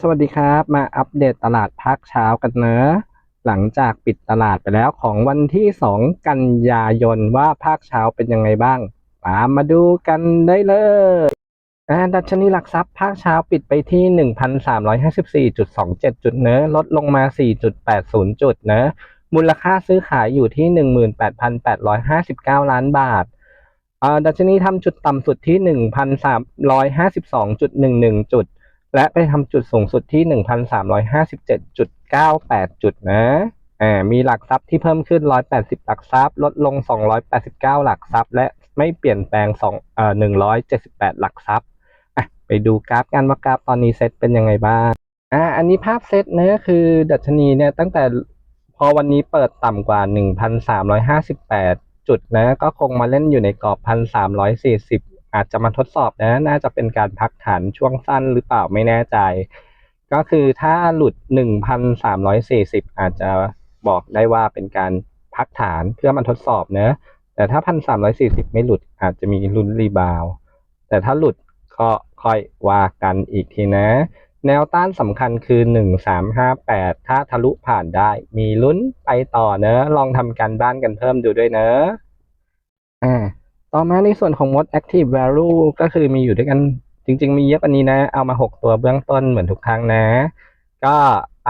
สวัสดีครับ มาอัปเดตตลาดภาคเช้ากันเนอะหลังจากปิดตลาดไปแล้วของวันที่ 2 กันยายนว่าภาคเช้าเป็นยังไงบ้างตามมาดูกันได้เลยอ่าดัชนีหลักทรัพย์ภาคเช้าปิดไปที่ 1,354.27 จุดเนอะลดลงมา 4.80 จุดเนอะมูลค่าซื้อขายอยู่ที่ 18,859 ล้านบาทอ่าดัชนีทำจุดต่ำสุดที่ 1,352.11 จุด และไปทำจุดสูงสุดที่ 1,357.98 จุดนะอ่ามีหลักทรัพย์ที่เพิ่มขึ้น 180 หลักทรัพย์ ลดลง 289 หลักทรัพย์ และไม่เปลี่ยนแปลง2เอ่อ178 หลักทรัพย์อะไปดูกราฟกันว่ากราฟตอนนี้เซตเป็นยังไงบ้างอ่าอันนี้ภาพเซตเนะคือดัชนีเนี่ยตั้งแต่พอวันนี้เปิดต่ำกว่า 1,358 จุดนะก็คงมาเล่นอยู่ในกรอบ 1,340 อาจจะมาทดสอบนะน่าจะเป็นการพักฐานช่วงสั้นหรือเปล่าไม่แน่ใจ ก็คือถ้าหลุด 1,340 อาจจะบอกได้ว่าเป็นการพักฐานเพื่อมาทดสอบเนะแต่ถ้า 1,340 ไม่หลุดอาจจะมีลุ้นรีบาวแต่ถ้าหลุดก็ค่อยว่ากันอีกทีนะ แนวต้านสำคัญคือ 1358 ถ้าทะลุผ่านได้ มีลุ้นไปต่อเนอะลองทำการบ้านกันเพิ่มดูด้วยเนอะอ่า ต่อมาในส่วนของ Most Active Value ก็คือมีอยู่ด้วยกัน จริง ๆ มีเยอะกว่านี้นะ เอามา 6 ตัวเบื้องต้นเหมือนทุกครั้งนะ ก็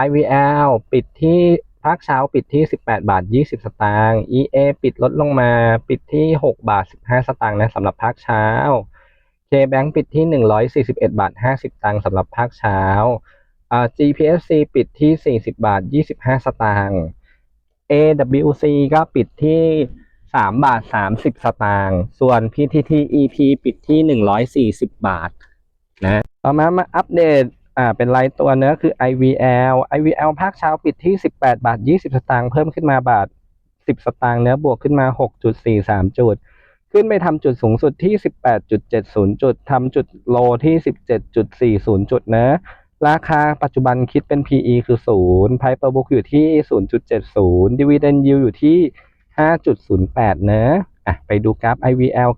IVL ปิดที่ภาคเช้าปิดที่ 18 บาท 20 สตางค์ EA ปิดลดลงมาปิดที่ 6 บาท 15 สตางค์นะสำหรับภาคเช้า KBank ปิดที่ 141 บาท 50สตางค์สำหรับภาคเช้าอ่า GPSC ปิดที่ 40 บาท 25 สตางค์ AWC ก็ปิดที่ สามบาทสามสิบสตางค์ส่วนพีทีทีเอพีปิดที่หนึ่งร้อยสี่สิบบาทนะต่อมามาอัปเดตอ่าเป็นรายตัวเนื้อคือ IVL IVL ภาคเช้าปิดที่สิบแปดบาทยี่สิบสตางค์เพิ่มขึ้นมาบาทสิบสตางค์เนื้อบวกขึ้นมาหกจุดสี่สามจุด ขึ้นไปทำจุดสูงสุดที่สิบแปดจุดเจ็ดศูนย์จุดทำจุดโลที่สิบเจ็ดจุดสี่ศูนย์จุดนะราคาปัจจุบันคิดเป็น PE คือศูนย์ Price per book อยู่ที่ศูนย์จุดเจ็ดศูนย์ Dividend ยูอยู่ที่ 5.08 เนอะอะไปดูกราฟ IVL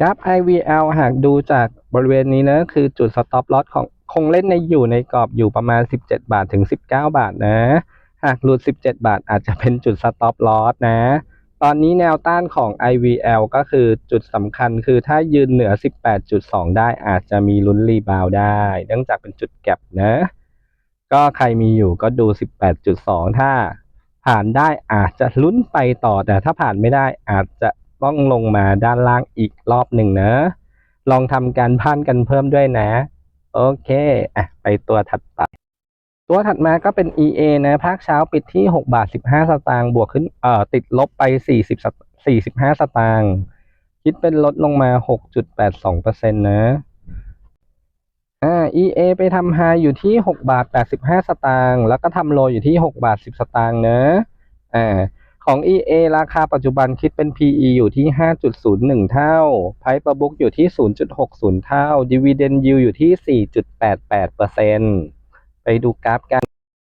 กราฟ IVL หากดูจากบริเวณนี้นะคือจุด stop loss ของคงเล่นในอยู่ในกรอบอยู่ประมาณ 17 บาทถึง 19 บาทนะ หากหลุด 17 บาทอาจจะเป็นจุด stop loss นะ ตอนนี้แนวต้านของ IVL ก็คือจุดสำคัญคือถ้ายืนเหนือ 18.2 ได้อาจจะมีลุ้นรีบาวได้ เนื่องจากเป็นจุดแก็บนะ ก็ใครมีอยู่ก็ดู 18.2 ถ้า ผ่านได้อาจจะลุ้นไปต่อแต่ถ้าผ่านไม่ได้อาจจะต้องลงมาด้านล่างอีกรอบหนึ่งนะ ลองทำการพันกันเพิ่มด้วยนะ โอเคอะไปตัวถัดไปตัวถัดมาก็เป็น EA นะ ภาคเช้าปิดที่ 6 บาท 15 สตางค์ บวกขึ้น เอ่อ ติดลบไป 40สต45 สตางค์ คิดเป็นลดลงมา 6.82%นะ อ่า EA ไปทำไฮอยู่ที่6บาท85สตางค์แล้วก็ทำโลอยู่ที่6บาท10สตางค์เนอะอ่าของ EA ราคาปัจจุบันคิดเป็น PE อยู่ที่ 5.01 เท่า Price per book อยู่ที่ 0.60 เท่า Dividend yield อยู่ที่ 4.88%ไปดูกราฟกัน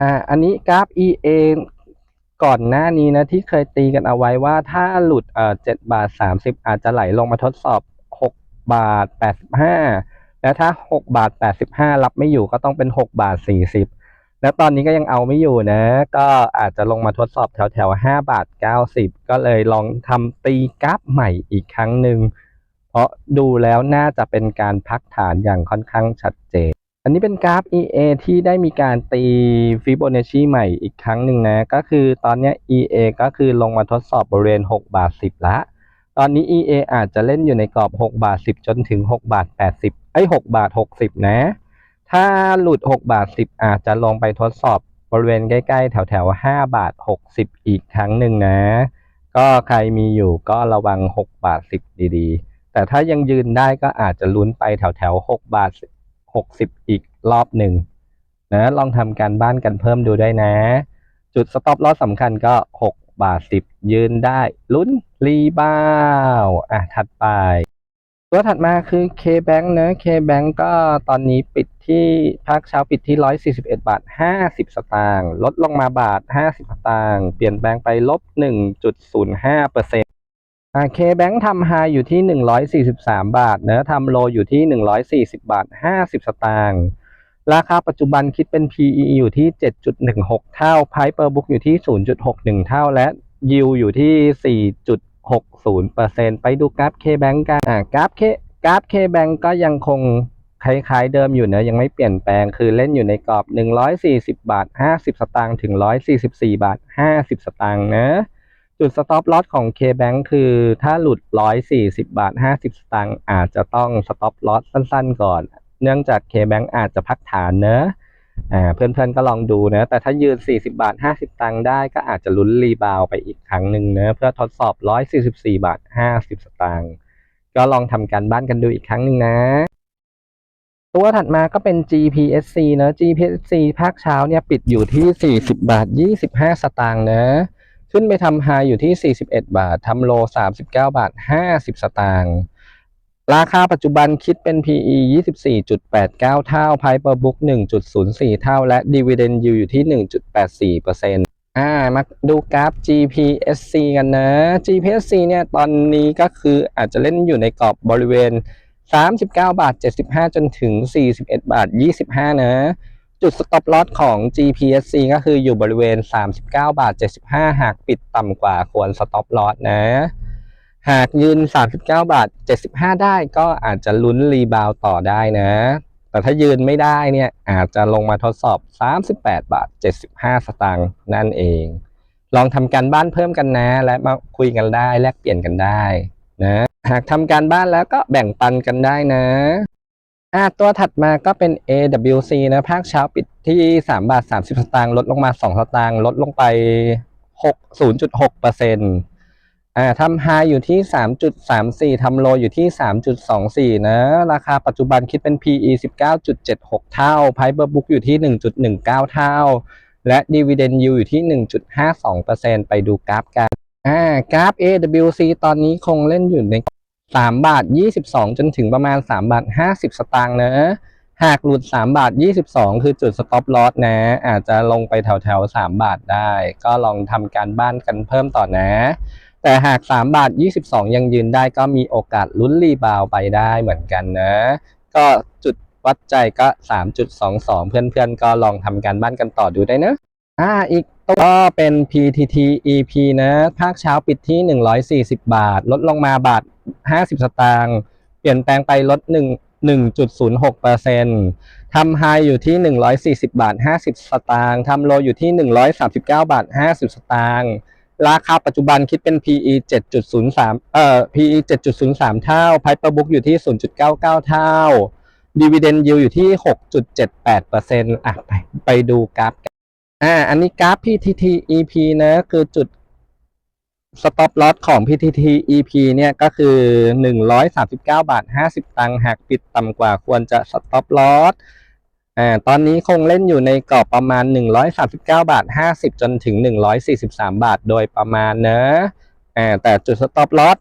อ่า อันนี้กราฟ EA ก่อนหน้านี้นะที่เคยตีกันเอาไว้ว่าถ้าหลุดเอ่อ7บาท 30 อาจจะไหลลงมาทดสอบ 6 บาท 85 แล้วถ้า6บาท85 รับไม่อยู่ก็ต้องเป็น6บาท40 แล้วตอนนี้ก็ยังเอาไม่อยู่นะ ก็อาจจะลงมาทดสอบแถวแถว5บาท90 ก็เลยลองทำตีกราฟใหม่อีกครั้งหนึ่ง เพราะดูแล้วน่าจะเป็นการพักฐานอย่างค่อนข้างชัดเจน อันนี้เป็นกราฟ EA ที่ได้มีการตีฟิโบนัชชีใหม่อีกครั้งหนึ่งนะ ก็คือตอนนี้ EA ก็คือลงมาทดสอบบริเวณ6บาท10ละ ตอนนี้ EA อาจจะเล่นอยู่ในกรอบ 6 บาท 10 จนถึง 6 บาท 80ไอ้6บาท 60 นะ ถ้าหลุด 6 บาท 10 อาจจะลงไปทดสอบบริเวณใกล้ๆ แถวๆ 5 บาท 60 อีกครั้งหนึ่งนะ ก็ใครมีอยู่ก็ระวัง 6 บาท 10 ดีๆ แต่ถ้ายังยืนได้ก็อาจจะลุ้นไปแถวๆ 6 บาท 60 อีกรอบหนึ่งนะ ลองทำการบ้านกันเพิ่มดูได้นะ จุด stop loss สำคัญก็ 6 บาท10ยืนได้ลุ้นรีบ้าวอะถัดไป ตัวถัดมาคือ KBank นะ KBank ก็ตอนนี้ปิดที่ภาคเช้าปิดที่ 141 บาท 50 สตางค์ลดลงมาบาท 50 สตางค์เปลี่ยนแปลงไปลบ 1.05%อ่า KBank ทำไฮอยู่ที่ 143 บาท เนะทำโลอยู่ที่ 140 บาท 50 สตางค์ ราคาปัจจุบันคิดเป็น PE อยู่ที่ 7.16 เท่า Price per book อยู่ที่ 0.61 เท่า และ Yield อยู่ที่ 4.60%ไปดูกราฟ KBank กันอ่ากราฟ K กราฟ KBank ก็ยังคงคล้ายๆเดิมอยู่เนอะยังไม่เปลี่ยนแปลงคือเล่นอยู่ในกรอบ 140 บาท 50 สตางค์ถึง 144 บาท 50 สตางค์นะ จุด stop loss ของ KBank คือถ้าหลุด 140 บาท 50 สตางค์อาจจะต้อง stop loss สั้นๆ ก่อน เนื่องจาก KBank อาจจะพักฐานเนอะเพื่อนๆก็ลองดูนะ แต่ถ้ายืน 40 บาท 50 ตังค์ได้ก็อาจจะลุ้นรีบาวไปอีกครั้งหนึ่งเนะเพื่อทดสอบ 144 บาท 50 สตางค์ก็ลองทำการบ้านกันดูอีกครั้งหนึ่งนะ ตัวถัดมาก็เป็น GPSC เนอะ GPSC ภาคเช้าเนี่ยปิดอยู่ที่ 40 บาท 25 สตางค์นะ ขึ้นไปทำไฮอยู่ที่ 41 บาททำโล 39 บาท 50 สตางค์ ราคาปัจจุบันคิดเป็น PE 24.89 เท่า Price per book 1.04 เท่า และ Dividend Yield อยู่ที่ 1.84%อ่ามาดูกราฟ GPSC กันนะ GPSC เนี่ยตอนนี้ก็คืออาจจะเล่นอยู่ในกรอบบริเวณ 39 บาท 75 จนถึง 41 บาท 25 นะ จุด stop loss ของ GPSC ก็คืออยู่บริเวณ 39 บาท 75 หากปิดต่ำกว่าควร stop loss นะ หากยืน 39 บาท 75 ได้ก็อาจจะลุ้นรีบาวต่อได้นะ แต่ถ้ายืนไม่ได้เนี่ยอาจจะลงมาทดสอบ 38 บาท 75 สตางค์นั่นเอง ลองทำการบ้านเพิ่มกันนะ และมาคุยกันได้แลกเปลี่ยนกันได้นะ หากทำการบ้านแล้วก็แบ่งปันกันได้นะอ่าตัวถัดมาก็เป็น AWC นะ ภาคเช้าปิดที่ 3 บาท 30 สตางค์ลดลงมา 2 สตางค์ลดลงไป 6 0.6เปอร์เซ็นต์ อ่าทำไฮอยู่ที่ 3.34 ทำโลอยู่ที่ 3.24 นะ ราคาปัจจุบันคิดเป็น PE 19.76 เท่า Price per book อยู่ที่ 1.19 เท่า และ Dividend Yield อยู่ที่ 1.52%ไปดูกราฟกัน อ่ากราฟ AWC ตอนนี้คงเล่นอยู่ใน 3 บาท 22 จนถึงประมาณ 3 บาท 50 สตางค์นะ หากหลุด 3 บาท 22 คือจุด stop loss นะ อาจจะลงไปแถวแถวๆ3 บาทได้ ก็ลองทำการบ้านกันเพิ่มต่อนะ แต่หาก 3 บาท 22 ยังยืนได้ก็มีโอกาสลุ้นรีบาวไปได้เหมือนกันนะ ก็จุดวัดใจก็ 3.22 เพื่อนๆ ก็ลองทำการบ้านกันต่อดูได้นะอ่าอีกตัวก็เป็น PTT EP นะ ภาคเช้าปิดที่ 140 บาท ลดลงมาบาท 50 สตางค์เปลี่ยนแปลงไปลด 1 1.06เปอร์เซ็นต์ทำไฮอยู่ที่ 140 บาท 50 สตางค์ทำโลอยู่ที่ 139 บาท 50 สตางค์ ราคาปัจจุบันคิดเป็น PE 7.03 เอ่อ PE 7.03 เท่า Price per book อยู่ที่ 0.99 เท่า Dividend Yield อยู่ที่ 6.78%อะไปไปดูกราฟกันอ่าอันนี้กราฟ PTT EP นะคือจุด stop loss ของ PTT EP เนี่ยก็คือ 139 บาท 50 ตังค์หากปิดต่ำกว่าควรจะ stop loss อ่าตอนนี้คงเล่นอยู่ในกรอบประมาณ 139 บาท 50 จนถึง 143 บาทโดยประมาณเนอะอ่าแต่จุด stop loss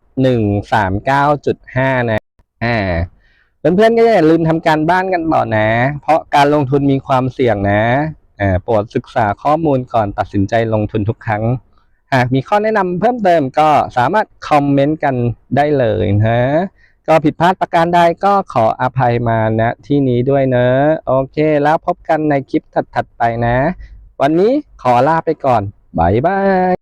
139.5 นะอ่าเพื่อนๆก็อย่าลืมทำการบ้านกันต่อนะ เพราะการลงทุนมีความเสี่ยงนะอ่าโปรดศึกษาข้อมูลก่อนตัดสินใจลงทุนทุกครั้งหากมีข้อแนะนำเพิ่มเติมก็สามารถคอมเมนต์กันได้เลยนะ ก็ผิดพลาดประการใดก็ขออภัยมาณที่นี้ด้วยเนอะโอเค แล้วพบกันในคลิปถัดๆไปนะ วันนี้ขอลาไปก่อนบายบาย